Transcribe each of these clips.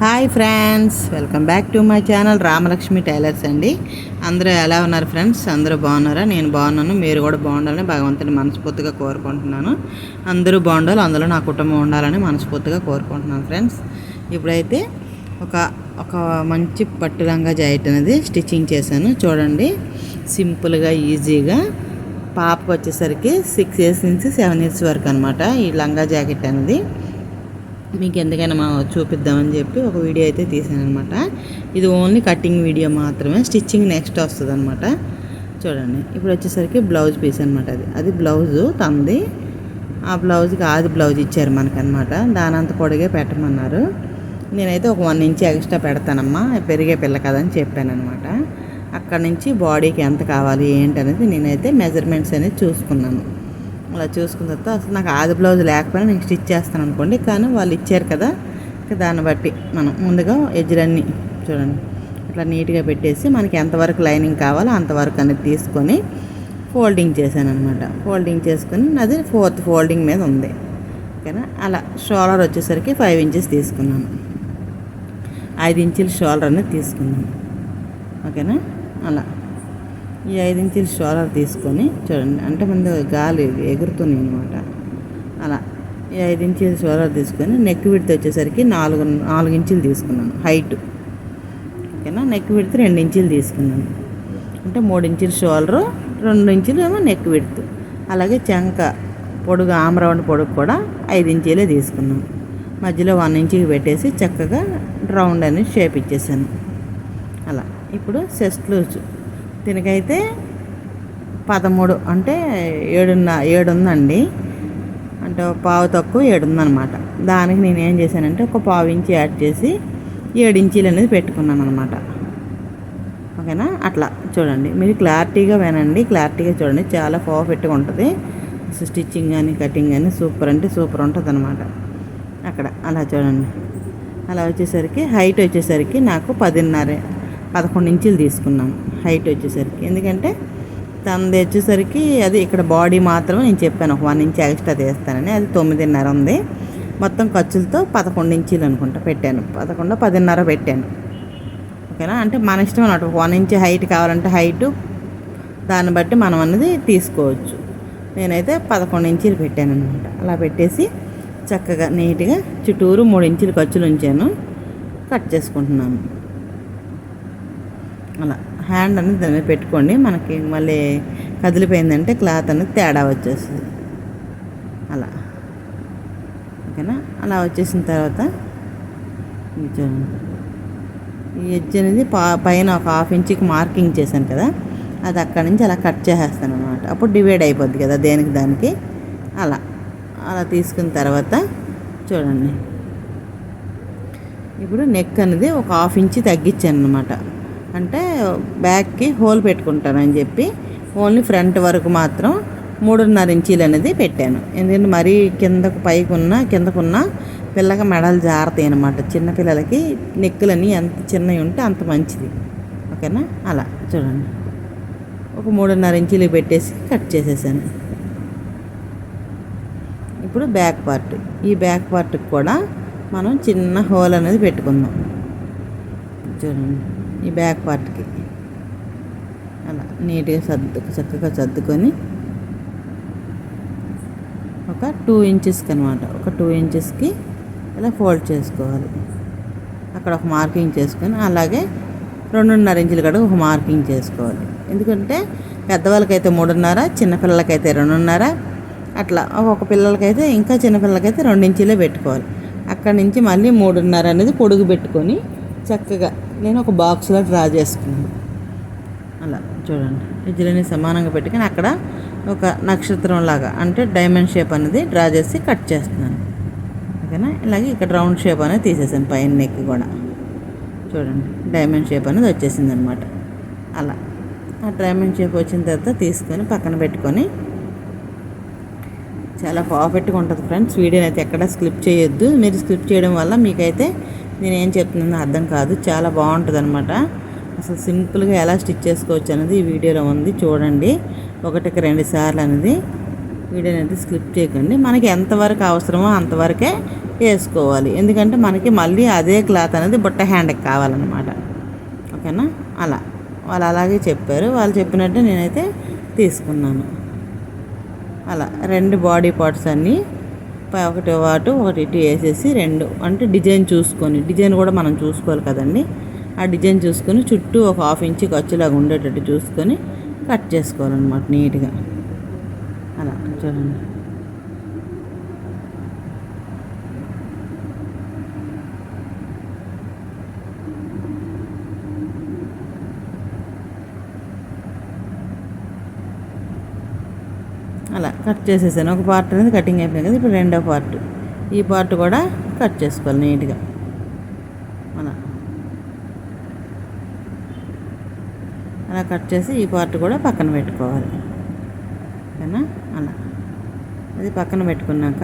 Hi friends welcome back to my channel Ramalakshmi tailors అండి. అందరూ ఎలా ఉన్నారు ఫ్రెండ్స్? అందరూ బాగున్నారా? నేను బాగున్నాను మీరు కూడా బాగుండాలని భగవంతుని మనస్ఫూర్తిగా కోరుకుంటున్నాను. అందరూ బాగుండాలి అందులో నా కుటుంబం ఉండాలని మనస్ఫూర్తిగా కోరుకుంటున్నాను ఫ్రెండ్స్. ఇప్పుడైతే ఒక ఒక మంచి పట్టు లంగా జాకెట్ అనేది స్టిచ్చింగ్ చేశాను. చూడండి సింపుల్గా ఈజీగా. పాపకు వచ్చేసరికి సిక్స్ ఇయర్స్ నుంచి సెవెన్ ఇయర్స్ వరకు అనమాట ఈ లంగా జాకెట్ అనేది. మీకు ఎందుకైనా మా చూపిద్దామని చెప్పి ఒక వీడియో అయితే తీసాను అనమాట ఇది ఓన్లీ కటింగ్ వీడియో మాత్రమే స్టిచ్చింగ్ నెక్స్ట్ వస్తుంది అనమాట చూడండి ఇప్పుడు వచ్చేసరికి బ్లౌజ్ పీస్ అనమాట అది. అది బ్లౌజు తంది ఆ బ్లౌజ్కి ఆది బ్లౌజ్ ఇచ్చారు మనకనమాట దాని అంత పొడిగే పెట్టమన్నారు. నేనైతే ఒక వన్ ఇంచ్ ఎక్స్ట్రా పెడతానమ్మా పెరిగే పిల్ల కదని చెప్పాను అనమాట అక్కడ నుంచి బాడీకి ఎంత కావాలి ఏంటి అనేది నేనైతే మెజర్మెంట్స్ అనేది చూసుకున్నాను. అలా చూసుకున్న తర్వాత అసలు నాకు ఆది బ్లౌజ్ లేకపోయినా నేను స్టిచ్ చేస్తాను అనుకోండి. కానీ వాళ్ళు ఇచ్చారు కదా ఇక దాన్ని బట్టి మనం ముందుగా ఎజ్జులన్నీ చూడండి. ఇట్లా నీట్గా పెట్టేసి మనకి ఎంతవరకు లైనింగ్ కావాలో అంతవరకు అనేది తీసుకొని ఫోల్డింగ్ చేశాను అనమాట ఫోల్డింగ్ చేసుకొని అది ఫోర్త్ ఫోల్డింగ్ మీద ఉంది. ఓకేనా? అలా షోలర్ వచ్చేసరికి ఫైవ్ ఇంచెస్ తీసుకున్నాను. ఐదు ఇంచుల షోల్డర్ అనేది తీసుకున్నాను. ఓకేనా? అలా. ఈ ఐదు ఇంచుల షోలర్ తీసుకొని చూడండి. అంటే ముందు గాలి ఎగురుతుంది అనమాట అలా ఈ ఐదు ఇంచుల షోలర్ తీసుకొని నెక్ విడత వచ్చేసరికి నాలుగు నాలుగు ఇంచులు తీసుకున్నాను హైట్. ఓకేనా? నెక్ విడత రెండు ఇంచులు తీసుకున్నాను. అంటే మూడు ఇంచుల షోల్డరు రెండు ఇంచులు ఏమో నెక్ విడత. అలాగే చెంక పొడుగు ఆమరౌండ్ పొడుగు కూడా ఐదు ఇంచీలే తీసుకున్నాను. మధ్యలో వన్ ఇంచుకి పెట్టేసి చక్కగా రౌండ్ అనేది షేప్ ఇచ్చేసాను. అలా. ఇప్పుడు సెస్ట్ లూజ్. దీనికైతే పదమూడు అంటే ఏడున్న ఏడు ఉందండి అంటే పావు తక్కువ ఏడు ఉందన్నమాట దానికి నేను ఏం చేశానంటే ఒక పావు ఇంచి యాడ్ చేసి ఏడు ఇంచీలు అనేది పెట్టుకున్నాను అనమాట ఓకేనా? అట్లా చూడండి. మీరు క్లారిటీగా వినండి. క్లారిటీగా చూడండి. చాలా పర్ఫెక్ట్గా ఉంటుంది. స్టిచ్చింగ్ కానీ కటింగ్ కానీ సూపర్ అంటే సూపర్ ఉంటుంది అనమాట అక్కడ అలా చూడండి. అలా వచ్చేసరికి హైట్ వచ్చేసరికి నాకు పదిన్నర పదకొండు ఇంచులు తీసుకున్నాను హైట్ వచ్చేసరికి. ఎందుకంటే తనది వచ్చేసరికి అది ఇక్కడ బాడీ మాత్రం నేను చెప్పాను. ఒక వన్ ఇంచ్ ఎక్స్ట్రా తీస్తానని. అది తొమ్మిదిన్నర ఉంది. మొత్తం ఖర్చులతో పదకొండు ఇంచీలు అనుకుంటా పెట్టాను. పదకొండు పదిన్నర పెట్టాను. ఓకేనా? అంటే మన ఇష్టం అన్నట్టు వన్ ఇంచ్ హైట్ కావాలంటే హైటు దాన్ని బట్టి మనం అనేది తీసుకోవచ్చు. నేనైతే పదకొండు ఇంచీలు పెట్టాను అనమాట అలా పెట్టేసి చక్కగా నీట్గా చుట్టూరు మూడు ఇంచులు ఖర్చులు ఉంచాను. కట్ చేసుకుంటున్నాను. అలా హ్యాండ్ అనేది దాని మీద పెట్టుకోండి. మనకి మళ్ళీ కదిలిపోయిందంటే క్లాత్ అనేది తేడా వచ్చేస్తుంది. అలా. ఓకేనా? అలా వచ్చేసిన తర్వాత ఇది చూడండి. ఈ ఎడ్జ్ అనేది పా పైన ఒక హాఫ్ ఇంచ్కి మార్కింగ్ చేశాను కదా. అది అక్కడి నుంచి అలా కట్ చేసేస్తాను అనమాట అప్పుడు డివైడ్ అయిపోద్ది కదా దేనికి దానికి. అలా. అలా తీసుకున్న తర్వాత చూడండి. ఇప్పుడు నెక్ అనేది ఒక హాఫ్ ఇంచి తగ్గించాను అనమాట అంటే బ్యాక్కి హోల్ పెట్టుకుంటానని చెప్పి ఓన్లీ ఫ్రంట్ వరకు మాత్రం మూడున్నర ఇంచీలు అనేది పెట్టాను. ఎందుకంటే మరీ కిందకు పైకి ఉన్న కిందకున్న పిల్లకి మెడలు జారుతాయి అనమాట చిన్నపిల్లలకి నెక్కులని ఎంత చిన్నవి ఉంటే అంత మంచిది. ఓకేనా? అలా చూడండి. ఒక మూడున్నర ఇంచీలు పెట్టేసి కట్ చేసేసాను. ఇప్పుడు బ్యాక్ పార్ట్. ఈ బ్యాక్ పార్ట్కి కూడా మనం చిన్న హోల్ అనేది పెట్టుకుందాం. చూడండి. ఈ బ్యాక్ పార్ట్కి. అలా నీట్గా సర్దు చక్కగా సర్దుకొని ఒక టూ ఇంచెస్కి అనమాట ఒక టూ ఇంచెస్కి ఇలా ఫోల్డ్ చేసుకోవాలి. అక్కడ ఒక మార్కింగ్ చేసుకొని అలాగే రెండున్నర ఇంచుల కూడా ఒక మార్కింగ్ చేసుకోవాలి. ఎందుకంటే పెద్దవాళ్ళకైతే మూడున్నర చిన్నపిల్లలకైతే రెండున్నర అట్లా ఒక పిల్లలకైతే ఇంకా చిన్నపిల్లలకైతే రెండు ఇంచులే పెట్టుకోవాలి. అక్కడి నుంచి మళ్ళీ మూడున్నర అనేది పొడుగు పెట్టుకొని చక్కగా నేను ఒక బాక్స్లో డ్రా చేసుకున్నాను. అలా చూడండి. ఇజ్జలని సమానంగా పెట్టుకుని అక్కడ ఒక నక్షత్రం లాగా అంటే డైమండ్ షేప్ అనేది డ్రా చేసి కట్ చేస్తున్నాను. ఓకేనా? ఇలాగే ఇక్కడ రౌండ్ షేప్ అనేది తీసేసాను పైన నెక్ కూడా. చూడండి. డైమండ్ షేప్ అనేది వచ్చేసింది అనమాట అలా. ఆ డైమండ్ షేప్ వచ్చిన తర్వాత తీసుకొని పక్కన పెట్టుకొని చాలా పర్ఫెక్ట్గా ఉంటుంది ఫ్రెండ్స్. వీడియోని అయితే ఎక్కడ స్క్లిప్ చేయొద్దు. మీరు స్క్లిప్ చేయడం వల్ల మీకైతే నేను ఏం చెప్తున్నానో అర్థం కాదు. చాలా బాగుంటుంది అనమాట అసలు సింపుల్గా ఎలా స్టిచ్ చేసుకోవచ్చు అనేది ఈ వీడియోలో ఉంది. చూడండి. ఒకటికి రెండు సార్లు అనేది వీడియో అనేది స్కిప్ చేయకండి. మనకి ఎంతవరకు అవసరమో అంతవరకే వేసుకోవాలి. ఎందుకంటే మనకి మళ్ళీ అదే క్లాత్ అనేది బుట్ట హ్యాండ్కి కావాలన్నమాట. ఓకేనా? అలా. వాళ్ళు అలాగే చెప్పారు. వాళ్ళు చెప్పినట్టు నేనైతే తీసుకున్నాను. అలా. రెండు బాడీ పార్ట్స్ అన్నీ ఒకటి వాటు ఒకటి ఇటు వేసేసి రెండు. అంటే డిజైన్ చూసుకొని డిజైన్ కూడా మనం చూసుకోవాలి కదండి. ఆ డిజైన్ చూసుకొని చుట్టూ ఒక హాఫ్ ఇంచ్ ఖర్చులాగా ఉండేటట్టు చూసుకొని కట్ చేసుకోవాలన్నమాట నీట్గా. అలా చూడండి. అలా కట్ చేసేసాను. ఒక పార్ట్ అనేది కటింగ్ అయిపోయింది కదా ఇప్పుడు రెండో పార్ట్ ఈ పార్ట్ కూడా కట్ చేసుకోవాలి నీట్గా అలా. అలా కట్ చేసి ఈ పార్ట్ కూడా పక్కన పెట్టుకోవాలి. ఓకేనా అలా. అది పక్కన పెట్టుకున్నాక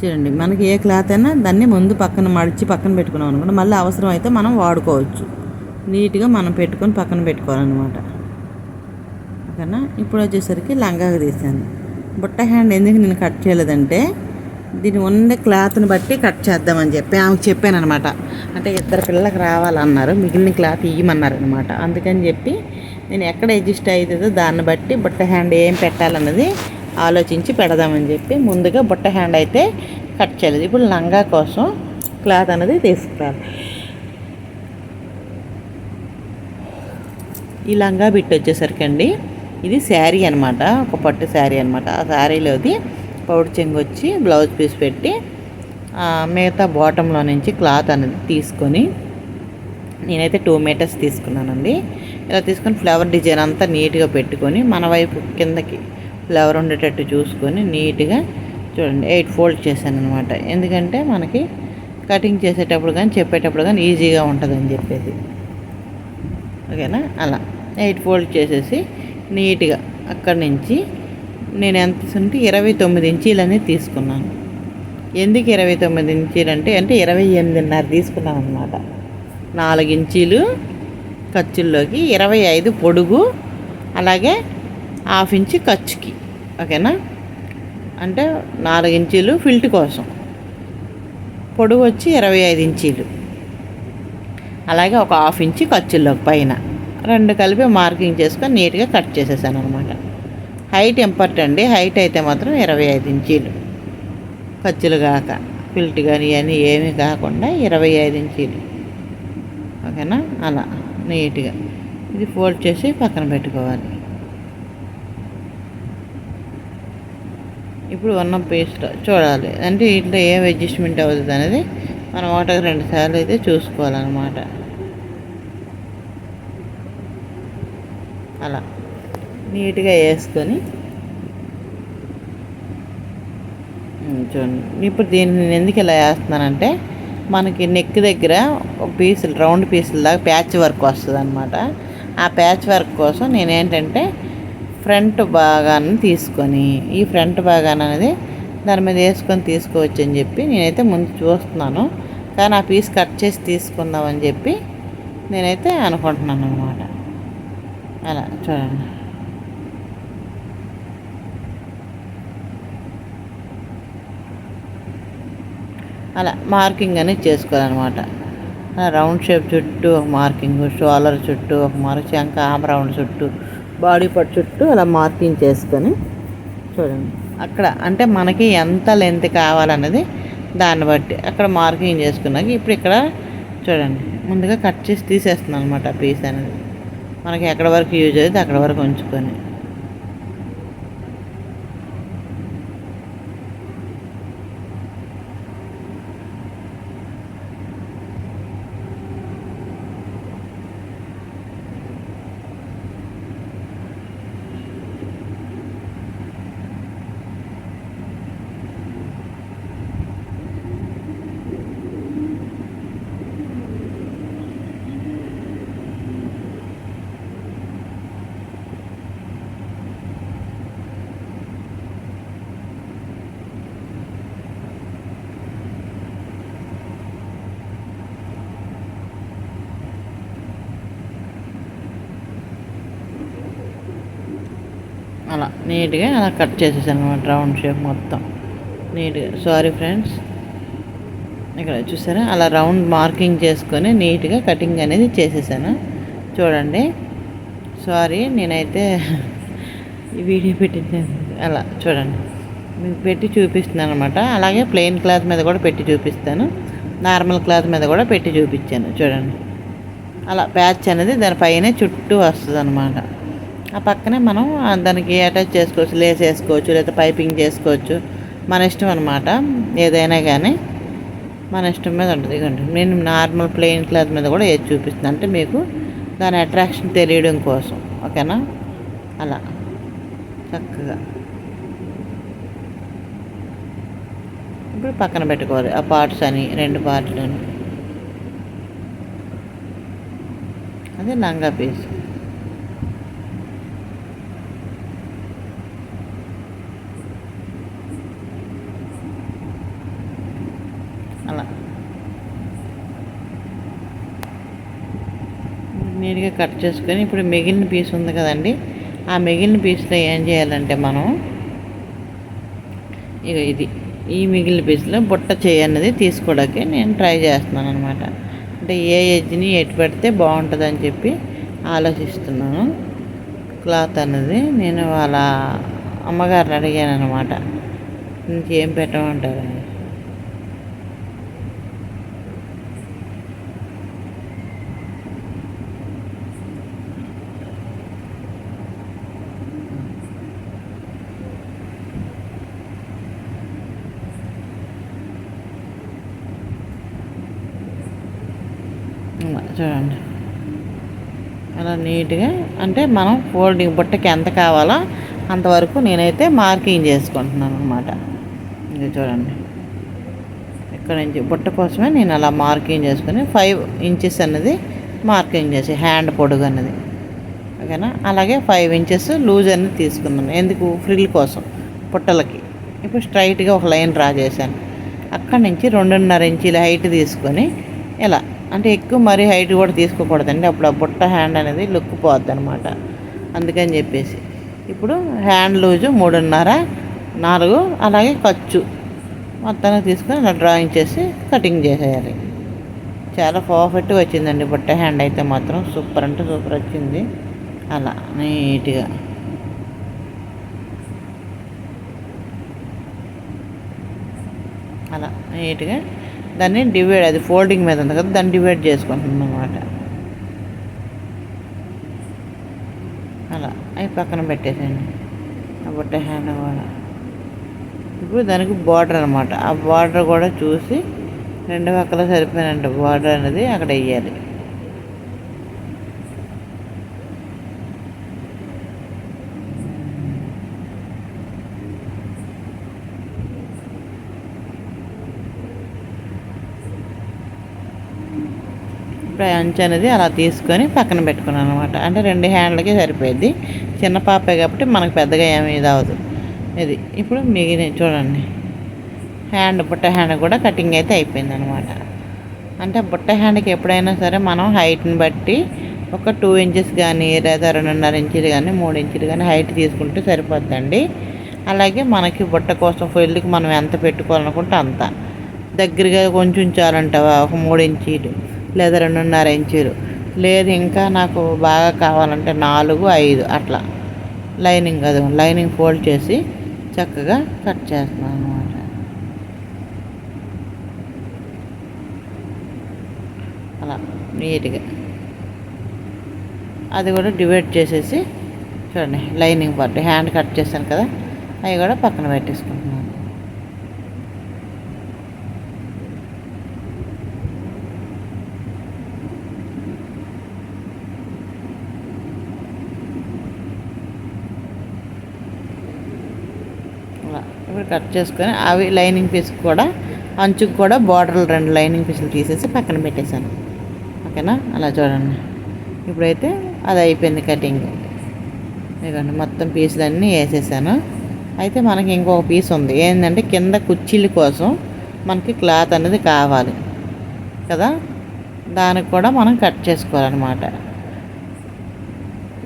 చూడండి మనకి ఏ క్లాత్ అయినా దాన్ని ముందు పక్కన మడిచి పక్కన పెట్టుకున్నాం అనుకోండి మళ్ళీ అవసరం అయితే మనం వాడుకోవచ్చు. నీట్గా మనం పెట్టుకొని పక్కన పెట్టుకోవాలన్నమాట. ఓకేనా ఇప్పుడు వచ్చేసరికి లంగాకి తీసాను. బుట్ట హ్యాండ్ ఎందుకు నేను కట్ చేయలేదంటే దీని ఉన్న క్లాత్ని బట్టి కట్ చేద్దామని చెప్పి ఆమెకు చెప్పాను అనమాట అంటే ఇద్దరు పిల్లలకు రావాలన్నారు మిగిలిన క్లాత్ ఇయ్యమన్నారు అనమాట అందుకని చెప్పి నేను ఎక్కడ అడ్జస్ట్ అవుతుందో దాన్ని బట్టి బుట్ట హ్యాండ్ ఏం పెట్టాలన్నది ఆలోచించి పెడదామని చెప్పి ముందుగా బుట్ట హ్యాండ్ అయితే కట్ చేయలేదు. ఇప్పుడు లంగా కోసం క్లాత్ అనేది తీసుకురాలి. ఈ లంగా బిట్ వచ్చేసరికి అండి ఇది శారీ అనమాట ఒక పట్టు శారీ అనమాట ఆ శారీలోది పౌడు చెంగు వచ్చి బ్లౌజ్ పీస్ పెట్టి ఆ, మిగతా బాటంలో నుంచి క్లాత్ అనేది తీసుకొని నేనైతే టూ మీటర్స్ తీసుకున్నానండి. ఇలా తీసుకొని ఫ్లవర్ డిజైన్ అంతా నీట్గా పెట్టుకొని మన వైపు కిందకి ఫ్లవర్ ఉండేటట్టు చూసుకొని నీట్గా చూడండి ఎయిట్ ఫోల్డ్ చేశాను అనమాట ఎందుకంటే మనకి కటింగ్ చేసేటప్పుడు కానీ చెప్పేటప్పుడు కానీ ఈజీగా ఉంటుందని చెప్పేసి. ఓకేనా? అలా. ఎయిట్ ఫోల్డ్ చేసేసి నీట్గా అక్కడి నుంచి నేను ఎంత అంటే ఇరవై తొమ్మిది ఇంచీలనే తీసుకున్నాను. ఎందుకు ఇరవై తొమ్మిది ఇంచీలు అంటే అంటే ఇరవై ఎనిమిదిన్నర తీసుకున్నాను అనమాట నాలుగు ఇంచీలు ఖర్చుల్లోకి ఇరవై ఐదు పొడుగు అలాగే హాఫ్ ఇంచు ఖర్చుకి ఓకేనా? అంటే నాలుగు ఇంచీలు ఫిల్ట్ కోసం. పొడుగు వచ్చి ఇరవై ఐదు ఇంచీలు. అలాగే ఒక హాఫ్ ఇంచ్ ఖర్చుల్లోకి పైన. రెండు కలిపి మార్కింగ్ చేసుకొని నీట్గా కట్ చేసేసాను అనమాట హైట్ ఇంపార్టెంట్ అండి. హైట్ అయితే మాత్రం ఇరవై ఐదు ఇంచీలు. ఖర్చులు కాక ఫిల్ట్ కానీ అని ఏమీ కాకుండా ఇరవై ఐదు ఇంచీలు. ఓకేనా? అలా నీట్గా. ఇది ఫోల్డ్ చేసి పక్కన పెట్టుకోవాలి. ఇప్పుడు ఉన్న పేస్ట్ చూడాలి. అంటే ఇట్లా ఏం అడ్జస్ట్మెంట్ అవుతుంది అనేది మనం ఒకటికి రెండు సార్లు అయితే చూసుకోవాలన్నమాట అలా నీట్గా వేసుకొని చూడండి. ఇప్పుడు దీన్ని నేను ఎందుకు ఇలా వేస్తున్నానంటే మనకి నెక్ దగ్గర పీసులు రౌండ్ పీసుల దాకా ప్యాచ్ వర్క్ వస్తుంది అనమాట ఆ ప్యాచ్ వర్క్ కోసం నేనేంటంటే ఫ్రంట్ భాగాన్ని తీసుకొని ఈ ఫ్రంట్ భాగాన్ని అనేది దాని మీద వేసుకొని తీసుకోవచ్చు అని చెప్పి నేనైతే ముందు చూస్తున్నాను. కానీ ఆ పీస్ కట్ చేసి తీసుకుందామని చెప్పి నేనైతే అనుకుంటున్నాను అనమాట అలా చూడండి. అలా మార్కింగ్ అనేది చేసుకోవాలన్నమాట. రౌండ్ షేప్ చుట్టూ ఒక మార్కింగ్ షోలర్ చుట్టూ ఒక మార్క్ శంఖ ఆమ్ రౌండ్ చుట్టూ బాడీ పార్ట్ చుట్టూ అలా మార్కింగ్ చేసుకొని చూడండి. అక్కడ అంటే మనకి ఎంత లెంత్ కావాలన్నది దాన్ని బట్టి అక్కడ మార్కింగ్ చేసుకున్నాక ఇప్పుడు ఇక్కడ చూడండి ముందుగా కట్ చేసి తీసేస్తున్నాను అనమాట పీస్ అనేది. మనకి ఎక్కడ వరకు యూజ్ అవుతుంది అక్కడ వరకు ఉంచుకొని. అలా నీట్గా అలా కట్ చేసేసాను అనమాట రౌండ్ షేప్ మొత్తం. నీట్గా సారీ ఫ్రెండ్స్. ఇక్కడ చూసారా? అలా రౌండ్ మార్కింగ్ చేసుకొని నీట్గా కటింగ్ అనేది చేసేసాను. చూడండి. సారీ నేనైతే వీడియో పెట్టింది. అలా చూడండి. మీకు పెట్టి చూపిస్తున్నాను అనమాట అలాగే ప్లెయిన్ క్లాత్ మీద కూడా పెట్టి చూపిస్తాను. నార్మల్ క్లాత్ మీద కూడా పెట్టి చూపించాను. చూడండి. అలా ప్యాచ్ అనేది దానిపైనే చుట్టూ వస్తుంది అనమాట ఆ పక్కనే మనం దానికి అటాచ్ చేసుకోవచ్చు లేస్ వేసుకోవచ్చు లేదా పైపింగ్ చేసుకోవచ్చు. మన ఇష్టం అనమాట ఏదైనా కానీ మన ఇష్టం మీద ఉంటుంది. ఇదిగోండి నేను నార్మల్ ప్లెయిన్ క్లాత్ మీద కూడా ఏది చూపిస్తుంది అంటే మీకు దాని అట్రాక్షన్ తెలియడం కోసం. ఓకేనా? అలా. చక్కగా. ఇప్పుడు పక్కన పెట్టుకోవాలి. ఆ పార్ట్స్ అని రెండు పార్ట్లు అదే లంగా పీస్ అలా నీట్గా కట్ చేసుకొని ఇప్పుడు మిగిలిన పీస్ ఉంది కదండి. ఆ మిగిలిన పీస్లో ఏం చేయాలంటే మనం ఇక ఇది. ఈ మిగిలిన పీస్లో బుట్ట చేయన్నది తీసుకోవడానికి నేను ట్రై చేస్తున్నాను అనమాట అంటే ఏ ఎడ్జ్ని ఎటు పెడితే బాగుంటుంది అని చెప్పి ఆలోచిస్తున్నాను. క్లాత్ అన్నది నేను వాళ్ళ అమ్మగారిని అడిగాను అనమాట ఇంకేం పెట్టమంటారు? చూడండి. అలా నీట్గా అంటే మనం ఫోల్డింగ్ బుట్టకి ఎంత కావాలో అంతవరకు నేనైతే మార్కింగ్ చేసుకుంటున్నాను అనమాట ఇది చూడండి. ఇక్కడ నుంచి బుట్ట కోసమే నేను అలా మార్కింగ్ చేసుకుని ఫైవ్ ఇంచెస్ అన్నది మార్కింగ్ చేసి హ్యాండ్ పొడుగు అన్నది. ఓకేనా? అలాగే ఫైవ్ ఇంచెస్ లూజ్ అనేది తీసుకున్నాను ఎందుకు? ఫ్రిల్ కోసం పుట్టలకి ఇప్పుడు స్ట్రైట్గా ఒక లైన్ డ్రా చేశాను. అక్కడి నుంచి రెండున్నర ఇంచీల హైట్ తీసుకొని ఇలా అంటే ఎక్కువ మరీ హైట్ కూడా తీసుకోకూడదండి. అప్పుడు ఆ బుట్ట హ్యాండ్ అనేది లుక్ పోద్ది అనమాట అందుకని చెప్పేసి. ఇప్పుడు హ్యాండ్ లూజు మూడున్నర నాలుగు అలాగే ఖర్చు. మొత్తాన్ని తీసుకొని అలా డ్రాయింగ్ చేసి కటింగ్ చేసేయాలి. చాలా పర్ఫెక్ట్గా వచ్చిందండి బుట్ట హ్యాండ్ అయితే మాత్రం. సూపర్ అంటే సూపర్ వచ్చింది. అలా నీట్గా. అలా నీట్గా దాన్ని డివైడ్ అది ఫోల్డింగ్ మీద ఉంది కదా దాన్ని డివైడ్ చేసుకుంటున్నాం అనమాట అలా అవి పక్కన పెట్టేసాను ఆ బుట్ట హ్యాండ్ కూడా ఇప్పుడు దానికి బార్డర్ అనమాట ఆ బార్డర్ కూడా చూసి రెండు పక్కల సరిపోయినంట బార్డర్ అనేది అక్కడ వేయాలి ఇప్పుడు అంచు అనేది అలా తీసుకొని పక్కన పెట్టుకున్నాను అనమాట అంటే రెండు హ్యాండ్లకి సరిపోయింది. చిన్న పాపే కాబట్టి మనకు పెద్దగా ఏమీ ఇదవదు అవ్వదు. ఇది ఇప్పుడు మిగిలిన చూడండి. హ్యాండ్ బుట్ట హ్యాండ్ కూడా కటింగ్ అయితే అయిపోయింది అనమాట అంటే బుట్ట హ్యాండ్కి ఎప్పుడైనా సరే మనం హైట్ని బట్టి ఒక టూ ఇంచెస్ కానీ లేదా రెండున్నర ఇంచులు కానీ మూడు ఇంచులు కానీ హైట్ తీసుకుంటే సరిపోద్దండి. అలాగే మనకి బుట్ట కోసం ఫుల్కి మనం ఎంత పెట్టుకోవాలనుకుంటే అంత. దగ్గరగా కొంచెం ఉంచాలంటావా? ఒక మూడు ఇంచీలు. లేదా రెండున్నర ఇంచులు లేదు ఇంకా నాకు బాగా కావాలంటే నాలుగు ఐదు అట్లా. లైనింగ్ అది లైనింగ్ ఫోల్డ్ చేసి చక్కగా కట్ చేస్తున్నాను అనమాట అలా నీట్గా. అది కూడా డివైడ్ చేసేసి చూడండి లైనింగ్ పార్ట్ హ్యాండ్ కట్ చేశాను కదా అవి కూడా పక్కన పెట్టేసుకుంటున్నాను అలా ఇప్పుడు కట్ చేసుకొని అవి లైనింగ్ పీస్ కూడా అంచుకు కూడా బార్డర్లు రెండు లైనింగ్ పీసులు తీసేసి పక్కన పెట్టేశాను. ఓకేనా? అలా చూడండి. ఇప్పుడైతే అది అయిపోయింది కటింగ్. ఇదిగోండి మొత్తం పీసులన్నీ వేసేసాను. అయితే మనకి ఇంకొక పీస్ ఉంది. ఏంటంటే కింద కుర్చీల కోసం మనకి క్లాత్ అనేది కావాలి. కదా? దానికి కూడా మనం కట్ చేసుకోవాలన్నమాట.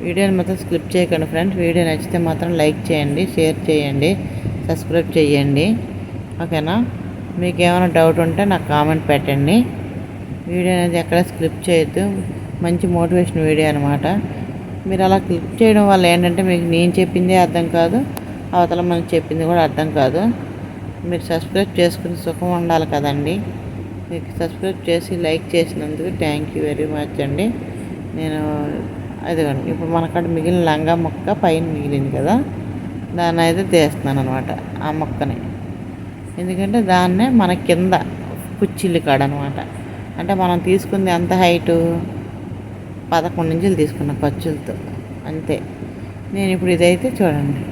వీడియోని మాత్రం స్క్రిప్ చేయకండి ఫ్రెండ్స్. వీడియో నచ్చితే మాత్రం లైక్ చేయండి షేర్ చేయండి. సబ్స్క్రైబ్ చేయండి ఓకేనా? మీకు ఏమైనా డౌట్ ఉంటే నాకు కామెంట్ పెట్టండి. వీడియో అనేది ఎక్కడ స్క్రిప్ చేయొద్దు. మంచి మోటివేషన్ వీడియో అనమాట మీరు అలా క్లిక్ చేయడం వల్ల ఏంటంటే మీకు నేను చెప్పిందే అర్థం కాదు. అవతల మనకి చెప్పింది కూడా అర్థం కాదు. మీరు సబ్స్క్రైబ్ చేసుకుని సుఖం ఉండాలి కదండి. మీకు సబ్స్క్రైబ్ చేసి లైక్ చేసినందుకు థ్యాంక్ యూ వెరీ మచ్ అండి. నేను అదిగోండి ఇప్పుడు మనకాడ మిగిలిన లంగా మొక్క పైన మిగిలింది కదా. దాన్ని అయితే తీస్తున్నాను అనమాట ఆ మొక్కని. ఎందుకంటే దాన్నే మన కింద కుచ్చిల్లి కాడ అనమాట అంటే మనం తీసుకుంది ఎంత హైటు? పదకొండు ఇంచులు తీసుకున్న ఖర్చులతో అంతే. నేను ఇప్పుడు ఇదైతే చూడండి.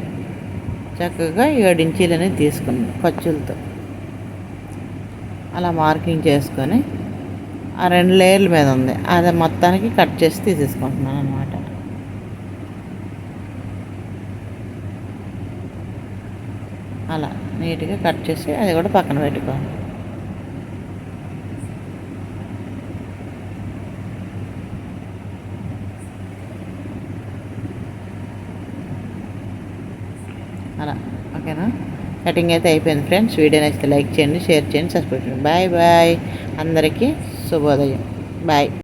చక్కగా ఏడు అనేది తీసుకున్నాను ఖర్చులతో అలా మార్కింగ్ చేసుకొని ఆ రెండు లేయర్ల మీద ఉంది. అది మొత్తానికి కట్ చేసి తీసేసుకుంటున్నాను అనమాట అలా నీట్గా కట్ చేసి అది కూడా పక్కన పెట్టుకోవాలి అలా ఓకేనా? కటింగ్ అయితే అయిపోయింది ఫ్రెండ్స్. వీడియో నచ్చితే లైక్ చేయండి షేర్ చేయండి సబ్స్క్రైబ్ చేయండి. Bye bye. అందరికీ శుభోదయం. బాయ్.